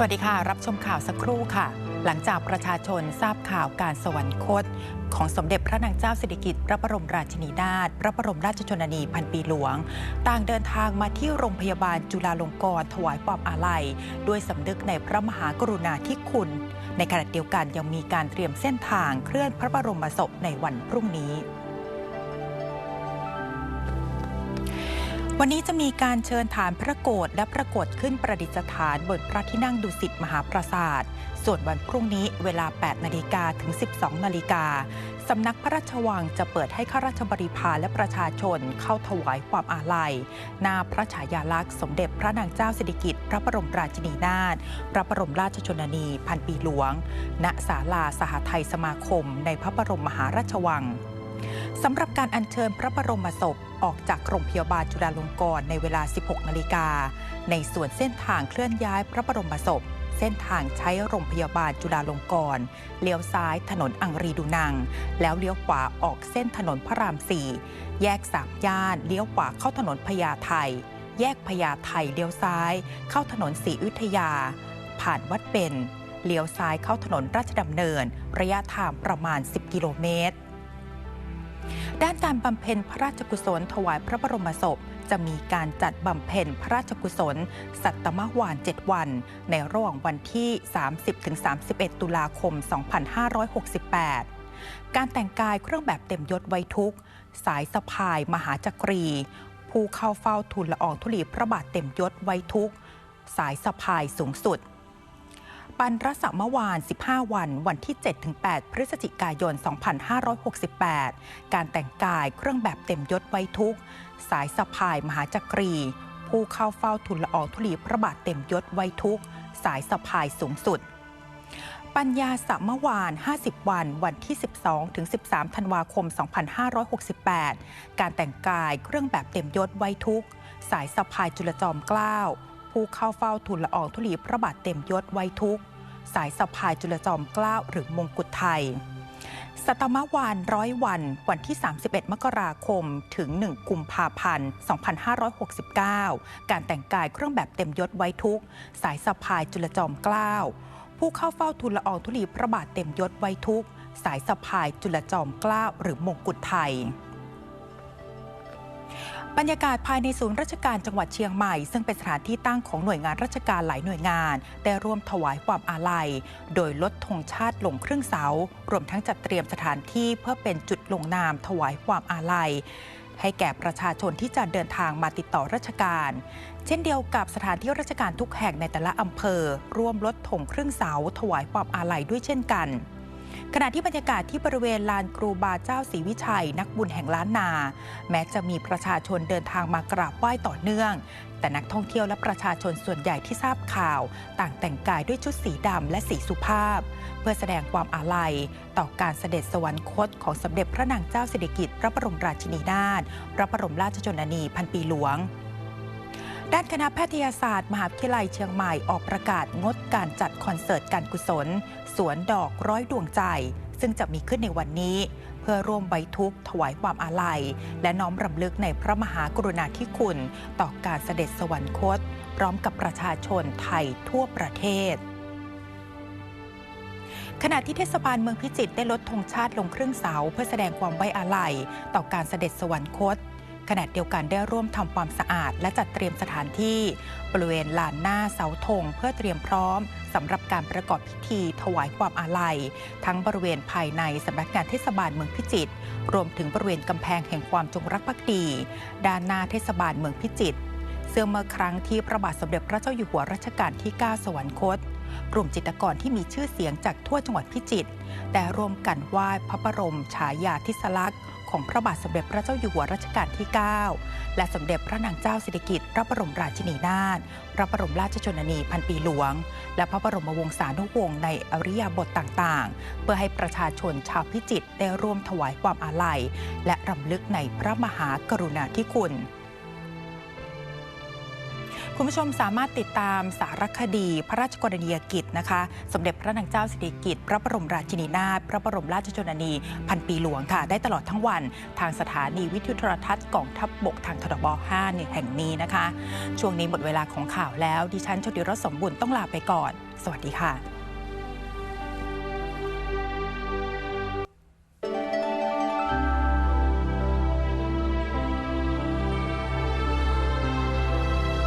สวัสดีค่ะ รับชมข่าวสักครู่ค่ะ หลังจากประชาชนทราบข่าวการสวรรคต ของสมเด็จพระนางเจ้าสิริกิติ์พระบรมราชินีนาถพระบรมราชชนนีพันปีหลวง ต่างเดินทางมาที่โรงพยาบาลจุฬาลงกรณ์ถวายความอาลัย ด้วยสำนึกในพระมหากรุณาธิคุณ ในขณะเดียวกันยังมีการเตรียมเส้นทางเคลื่อนพระบรมศพในวันพรุ่งนี้ วันนี้จะมีการเชิญฐานพระโกรธและพระโกรธขึ้นประดิษฐานบนพระที่นั่งดุสิตมหาปราสาท ส่วนวันพรุ่งนี้เวลา 8 นาฬิกาถึง 12 นาฬิกา สำนักพระราชวังจะเปิดให้ข้าราชบริพารและประชาชนเข้าถวายความอาลัยหน้าพระฉายาลักษณ์สมเด็จพระนางเจ้าสิริกิติ์พระบรมราชินีนาถ พระบรมราชชนนีพันปีหลวง ณ ศาลาสหไทยสมาคม ในพระบรมมหาราชวัง สำหรับการอัญเชิญพระบรมศพออกจากโรงพยาบาลจุฬาลงกรณ์ในเวลา 16 นาฬิกา ในส่วนเส้นทางเคลื่อนย้ายพระบรมศพ เส้นทางใช้โรงพยาบาลจุฬาลงกรณ์เลี้ยวซ้ายถนนอังรีดูนัง แล้วเลี้ยวขวาออกเส้นถนนพระราม4แยกสามย่าน เลี้ยวขวาเข้าถนนพญาไทแยกพญาไทเลี้ยวซ้าย เข้าถนนศรีอยุธยา ผ่านวัดเป็นเลี้ยวซ้ายเข้าถนนราชดำเนิน ระยะทางประมาณ 10 กิโลเมตร ด้านการบำเพ็ญพระราชกุศลถวายพระบรมศพ จะมีการจัดบำเพ็ญพระราชกุศล สัตตมวาน 7 วัน ในระหว่างวันที่ 30-31 ตุลาคม 2568การแต่งกายเครื่องแบบเต็มยศไว้ทุก สายสะพายมหาจักรี ผู้เข้าเฝ้าทูลละอองธุลีพระบาทเต็มยศไว้ทุก สายสะพายสูงสุด ปันรสมวาน 15 วัน วันที่ 7-8 พฤศจิกายน 2568 การแต่งกายเครื่องแบบเต็มยศไว้ทุก สายสะพายมหาจักรี ผู้เข้าเฝ้าทุนละอองธุลีพระบาทเต็มยศไว้ทุก สายสะพายสูงสุด ปัญญาสมวาน 50 วัน วันที่ 12 ถึง 13 ธันวาคม 2568 การแต่งกายเครื่องแบบเต็มยศไว้ทุก สายสะพายจุลจอมเกล้า ผู้เข้าเฝ้าทุนละอองธุลีพระบาทเต็มยศไว้ทุก สายสะพายจุลจอมเกล้าหรือมงกุฎไทย สัตมวานร้อยวัน วันที่ 31 มกราคม ถึง 1 กุมภาพันธ์ 2569 การแต่งกายเครื่องแบบเต็มยศไว้ทุก สายสะพายจุลจอมเกล้า ผู้เข้าเฝ้าทุนละอองธุลีพระบาทเต็มยศไว้ทุก สายสะพายจุลจอมเกล้าหรือมงกุฎไทย บรรยากาศภายในศูนย์ราชการจังหวัดเชียงใหม่ ซึ่งเป็นสถานที่ตั้งของหน่วยงานราชการหลายหน่วยงาน ได้ร่วมถวายความอาลัย โดยลดธงชาติลงครึ่งเสา รวมทั้งจัดเตรียมสถานที่เพื่อเป็นจุดลงนามถวายความอาลัย ให้แก่ประชาชนที่จะเดินทางมาติดต่อราชการ เช่นเดียวกับสถานที่ราชการทุกแห่งในแต่ละอำเภอ ร่วมลดธงครึ่งเสาถวายความอาลัยด้วยเช่นกัน ขณะที่บรรยากาศที่บริเวณลานครูบาเจ้าศรีวิชัย นักบุญแห่งล้านนา แม้จะมีประชาชนเดินทางมากราบไหว้ต่อเนื่อง แต่นักท่องเที่ยวและประชาชนส่วนใหญ่ที่ทราบข่าว ต่างแต่งกายด้วยชุดสีดำและสีสุภาพ เพื่อแสดงความอาลัย ต่อการเสด็จสวรรคตของสมเด็จพระนางเจ้าสิริกิติ์พระบรมราชินีนาถพระบรมราชชนนีพันปีหลวง ด้านคณะแพทยศาสตร์มหาวิทยาลัยเชียงใหม่ออกประกาศงดการจัดคอนเสิร์ตการกุศล สวนดอกร้อยดวงใจ ซึ่งจะมีขึ้นในวันนี้ เพื่อร่วมไว้ทุกข์ถวายความอาลัย และน้อมรำลึกในพระมหากรุณาธิคุณ ต่อการเสด็จสวรรคต พร้อมกับประชาชนไทยทั่วประเทศขณะที่เทศบาลเมืองพิจิตรได้ลดธงชาติลงครึ่งเสาเพื่อแสดงความไว้อาลัย ต่อการเสด็จสวรรคต ขณะเดียวกันได้ร่วมทำความสะอาด และจัดเตรียมสถานที่บริเวณลานหน้าเสาธงเพื่อเตรียมพร้อมสำหรับการประกอบพิธีถวายความอาลัย ทั้งบริเวณภายในสำนักงานเทศบาลเมืองพิจิตรรวมถึงบริเวณกำแพงแห่งความจงรักภักดี ด้านหน้าเทศบาลเมืองพิจิตรซึ่งเมื่อครั้งที่พระบาทสมเด็จพระเจ้าอยู่หัวรัชกาลที่ 9 สวรรคต กลุ่มจิตรกรที่มีชื่อเสียงจากทั่วจังหวัดพิจิตรได้ร่วมกันไหว้พระบรมฉายาธิสลักษณ์ของพระบาทสมเด็จพระเจ้าอยู่หัวรัชกาลที่ 9 และสมเด็จพระนางเจ้าสิริกิติ์พระบรมราชินีนาถ พระบรมราชชนนีพันปีหลวง และพระบรมวงศานุวงศ์ในอริยบทต่างๆ เพื่อให้ประชาชนชาวพิจิตรได้ร่วมถวายความอาลัย และรำลึกในพระมหากรุณาธิคุณ คุณผู้ชมสามารถติดตามสารคดี พระราชกรณียกิจนะคะ สมเด็จพระนางเจ้าสิริกิติ์พระบรมราชินีนาถพระบรมราชชนนี พันปีหลวงค่ะ ได้ตลอดทั้งวัน ทางสถานีวิทยุโทรทัศน์กองทัพบบกทางทบ5เนี่ยแห่งนี้นะคะ ช่วงนี้หมดเวลาของข่าวแล้วดิฉันชดิรสสมบุญต้องลาไปก่อน สวัสดีค่ะ